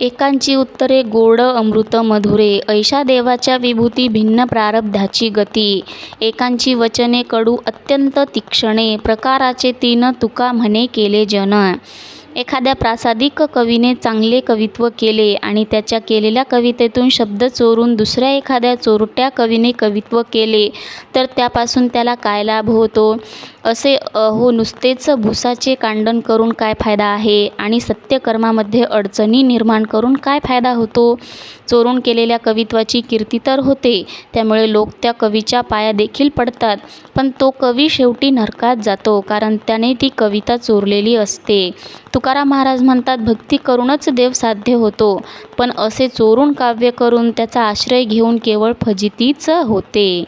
एकांची उत्तरे गोड अमृत मधुरे. ऐशा देवाच्या विभूती भिन्न प्रारब्धाची गती. एकांची वचने कडू अत्यंत तीक्ष्णे. प्रकाराचे तीन तुका म्हणे केले जन. एखाद्या प्रासादिक कवीने चांगले कवित्व केले आणि त्याच्या केलेल्या कवितेतून शब्द चोरून दुसऱ्या एखाद्या चोरट्या कवीने कवित्व केले तर त्यापासून त्याला काय लाभ होतो? असे हो नुसतेच भुसाचे कांडण करून काय फायदा आहे? आणि सत्यकर्मामध्ये अडचणी निर्माण करून काय फायदा होतो? चोरून केलेल्या कवित्वाची कीर्ती तर होते त्यामुळे लोक त्या कवीच्या पाया देखील पडतात. पण तो कवी शेवटी नरकात जातो कारण त्याने ती कविता चोरलेली असते. तुकाराम महाराज म्हणतात भक्ती करूनच देव साध्य होतो पण असे चोरून काव्य करून त्याचा आश्रय घेऊन केवळ फजितीच होते.